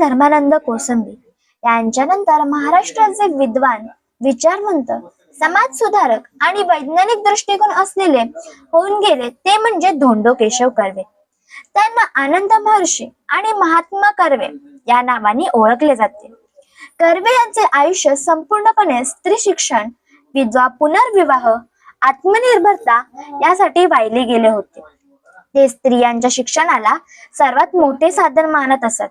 धर्मानंद कोसंबी. यांच्यानंतर महाराष्ट्राचे विद्वान विचारवंत समाज सुधारक आणि वैज्ञानिक दृष्टिकोन असलेले होऊन गेले ते म्हणजे धोंडो केशव कर्वे. त्यांना आनंद महर्षी आणि महात्मा कर्वे या नावाने ओळखले जाते. कर्वे यांचे आयुष्य संपूर्णपणे स्त्री शिक्षण विधवा पुनर्विवाह आत्मनिर्भरता यासाठी वाहिले गेले होते. ते स्त्रियांच्या शिक्षणाला सर्वात मोठे साधन मानत असत.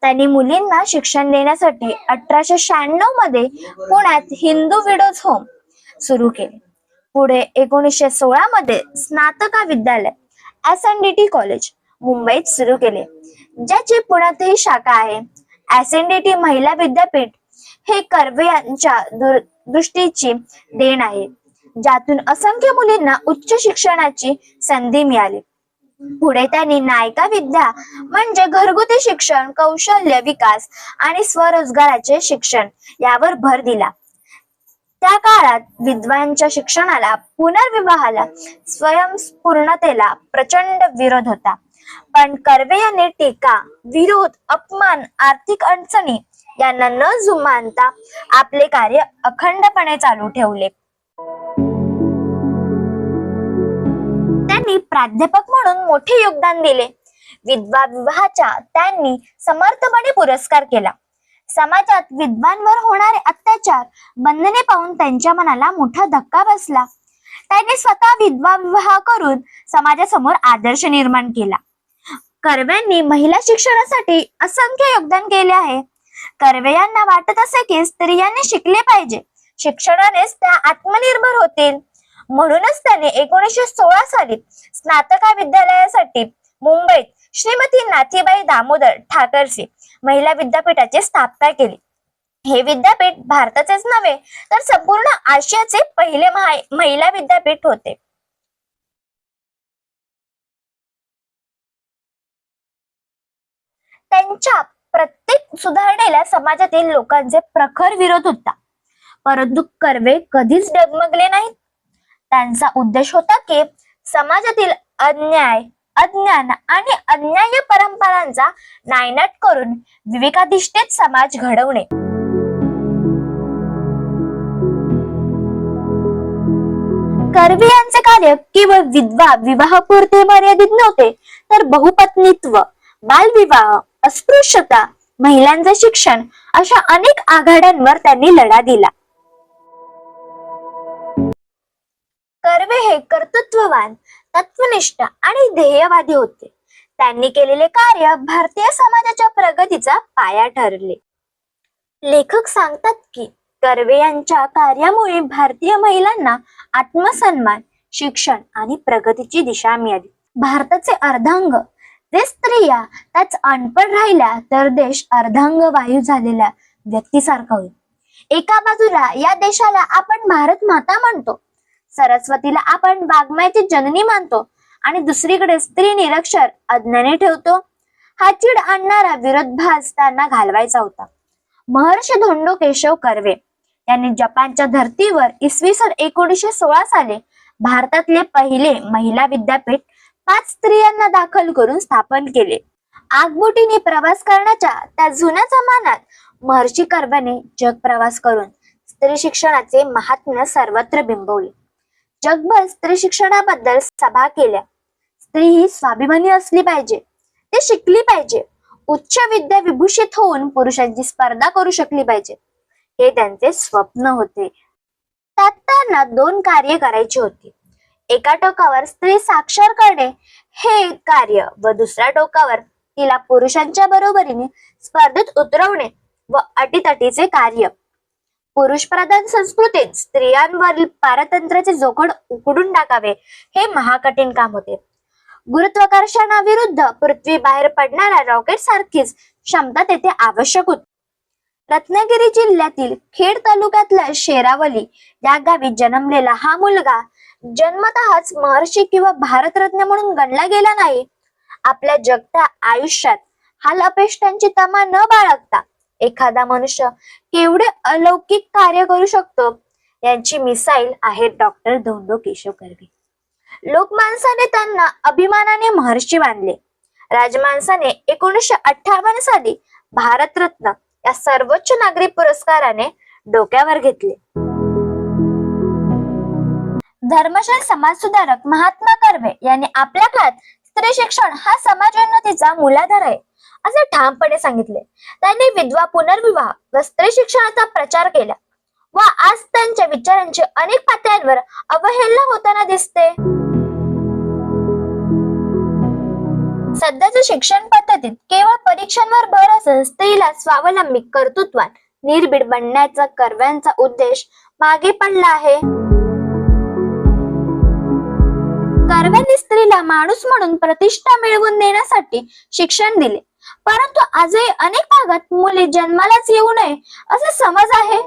त्यांनी मुलींना शिक्षण देण्यासाठी अठराशे शहाण्णवमध्ये पुण्यात हिंदू विडोज होम सुरू केले. पुढे एकोणीसशे सोळा मध्ये स्नातका विद्यालय S N D T college मुंबईत सुरू केले. ज्याची पुण्यातही शाखा आहे एस एन डी टी महिला विद्यापीठ हे कर्वे यांच्या दृष्टीची देण आहे. ज्यातून असंख्य मुलींना उच्च शिक्षणाची संधी मिळाली. पुढे त्यांनी नायका विद्या म्हणजे घरगुती शिक्षण कौशल्य विकास आणि स्वरोजगाराचे शिक्षण यावर भर दिला. त्या काळात विद्वांच्या शिक्षणाला पुनर्विवाहाला स्वयंपूर्णतेला प्रचंड विरोध होता. पण कर्वे यांनी टीका विरोध अपमान आर्थिक अडचणी यांना न जुमानता आपले कार्य अखंडपणे चालू ठेवले. त्यांनी प्राध्यापक म्हणून मोठे योगदान दिले. विधवा विवाहाच्या त्यांनी समर्थपणे पुरस्कार केला. समाजात विद्वांवर होणारे अत्याचार बंधने पाहून त्यांच्या मनाला मोठा धक्का बसला. त्यांनी स्वतः विधवा विवाह करून समाजासमोर आदर्श निर्माण केला. कर्व्यांनी महिला शिक्षणासाठी असंख्य योगदान केले आहे. कर्वे यांना वाटत असे की स्त्रियांनी शिकले पाहिजे. शिक्षणानेच त्या आत्मनिर्भर होतील. म्हणूनच त्यांनी एकोणीसशे सोळा साली स्नातका विद्यालयासाठी मुंबईत श्रीमती नाथीबाई दामोदर ठाकरसी महिला विद्यापीठाची स्थापना केली. हे विद्यापीठ भारताचेच नव्हे तर संपूर्ण आशियाचे पहिले महिला विद्यापीठ होते. त्यांच्या प्रत्येक सुधारणेला समाजातील लोकांचे प्रखर विरोध होता. परंतु कर्वे कधीच डगमगले नाहीत. त्यांचा उद्देश होता की समाजातील अन्याय अज्ञान आणि अन्याय परंपरांचा नायनाट करून विवेकाधिष्ठित समाज घडवणे. कर्वे यांचे कार्य केवळ विधवा विवाहापुरते मर्यादित नव्हते तर बहुपत्नीत्व बालविवाह अस्पृश्यता महिलांचे शिक्षण अशा अनेक आघाड्यांवर त्यांनी लढा दिला. कर्वे हे कर्तृत्ववान तत्वनिष्ठ आणि ध्येयवादी होते. त्यांनी केलेले कार्य भारतीय समाजाच्या प्रगतीचा पाया ठरले. लेखक सांगतात की कर्वे यांच्या कार्यामुळे भारतीय महिलांना आत्मसन्मान शिक्षण आणि प्रगतीची दिशा मिळाली. भारताचे अर्धांग जे स्त्रिया त्याच अनपढ राहिल्या तर देश अर्धांग वायू झालेल्या व्यक्तीसारखा होईल. एका बाजूला या देशाला आपण भारत माता म्हणतो सरस्वतीला आपण वाङ्मयाची जननी मानतो आणि दुसरीकडे स्त्री निरक्षर अज्ञानी ठेवतो. हा चिड आणणारा विरोधभास त्यांना घालवायचा होता. महर्षी धोंडो केशव कर्वे यांनी जपानच्या धर्तीवर इसवी सन एकोणीसशे सोळा साली भारतातले पहिले महिला विद्यापीठ पाच स्त्रियांना दाखल करून स्थापन केले. आगबोटीने प्रवास करण्याच्या त्या जुन्या जमान्यात महर्षी कर्वेने जग प्रवास करून स्त्री शिक्षणाचे महात्म्य सर्वत्र बिंबवले. जगभर स्त्री शिक्षणाबद्दल सभा केल्या. स्त्री ही स्वाभिमानी असली पाहिजे. ती शिकली पाहिजे. उच्च विद्या विभूषित होऊन पुरुषांची स्पर्धा करू शकली पाहिजे. हे त्यांचे स्वप्न होते. त्यात त्यांना दोन कार्य करायची होती. एका टोकावर स्त्री साक्षर करणे हे कार्य व दुसऱ्या टोकावर तिला पुरुषांच्या बरोबरीने स्पर्धेत उतरवणे व अटीतटीचे कार्य. पुरुष प्रधान संस्कृतीत स्त्रियांवरील पारतंत्र्याचे जोखड उकडून टाकावे हे महाकठीण काम होते. गुरुत्वाकर्षणाविरुद्ध पृथ्वी बाहेर पडणाऱ्या रॉकेट सारखीच क्षमता तेथे आवश्यक होती. रत्नागिरी जिल्ह्यातील खेड तालुक्यातल्या शेरावली या गावी जन्मलेला हा मुलगा जन्मतःच महर्षी किंवा भारतरत्न म्हणून गणला गेला नाही. आपल्या जगत्या आयुष्यात हाल अपेष्टांची तमा न बाळगता एखादा मनुष्य केवढे अलौकिक कार्य करू शकतो? यांची मिसाईल आहे डॉक्टर धोंडो केशव कर्वे लोकमानसाने त्यांना अभिमानाने महर्षी मानले. राजमानसाने एकोणीसशे अठ्ठावन्न साली भारतरत्न या सर्वोच्च नागरी पुरस्काराने डोक्यावर घेतले. धर्मशील समाज सुधारक महात्मा कर्वे यांनी आपल्या काळात स्त्री शिक्षण हा समाजोन्नतीचा मूलाधार आहे. असे ठामपणे सांगितले. त्यांनी विधवा पुनर्विवाह व स्त्री शिक्षणाचा प्रचार केला. व आज त्यांच्या विचारांची अनेक पातळ्यांवर अवहेलना होताना दिसते. सध्याच्या शिक्षण पद्धतीत केवळ परीक्षांवर भर असून स्त्रीला स्वावलंबी कर्तृत्वान निर्भीड बनण्याचा कर्व्यांचा उद्देश मागे पडला आहे. कर्व्यांनी स्त्रीला माणूस म्हणून प्रतिष्ठा मिळवून देण्यासाठी शिक्षण दिले. परंतु आजही अनेक भागात मुली जन्मालाच येऊ नये असे समज आहे.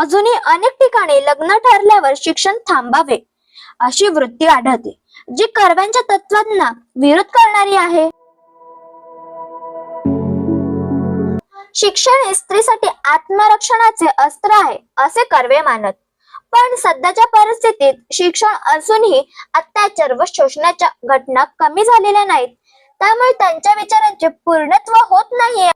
अजूनही अनेक ठिकाणी लग्न ठरल्यावर शिक्षण थांबावे अशी वृत्ती आढळते जी कर्व्यांच्या तत्वांना विरोध करणारी आहे. शिक्षण हे स्त्रीसाठी आत्मरक्षणाचे अस्त्र आहे असे कर्वे मानत. पण सध्याच्या परिस्थितीत शिक्षण असूनही अत्याचार व शोषणाच्या घटना कमी झालेल्या नाहीत. त्यामुळे त्यांच्या विचारांचे पूर्णत्व होत नाहीये.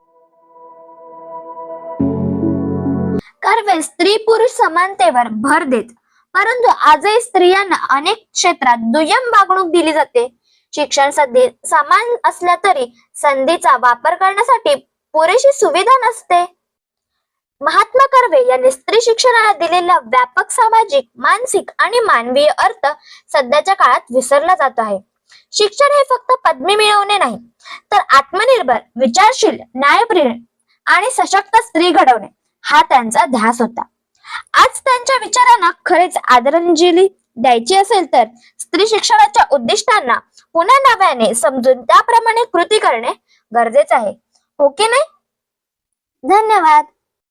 कर्वे स्त्री पुरुष समानतेवर भर देत. परंतु आजही स्त्रियांना अनेक क्षेत्रात दुय्यम वागणूक दिली जाते. शिक्षण संधी समान असल्या तरी संधीचा वापर करण्यासाठी पुरेशी सुविधा नसते. महात्मा कर्वे यांनी स्त्री शिक्षणाला दिलेला व्यापक सामाजिक मानसिक आणि मानवीय अर्थ सध्याच्या काळात विसरला जात आहे. शिक्षण हे फक्त पदवी मिळवणे नाही तर आत्मनिर्भर विचारशील न्यायप्रिय आणि सशक्त स्त्री घडवणे हा त्यांचा ध्यास होता. आज त्यांच्या विचारांना खरेच आदरांजली द्यायची असेल तर स्त्री शिक्षणाच्या उद्दिष्टांना पुन्हा नव्याने समजून त्याप्रमाणे कृती करणे गरजेचे आहे. हो की नाही? धन्यवाद.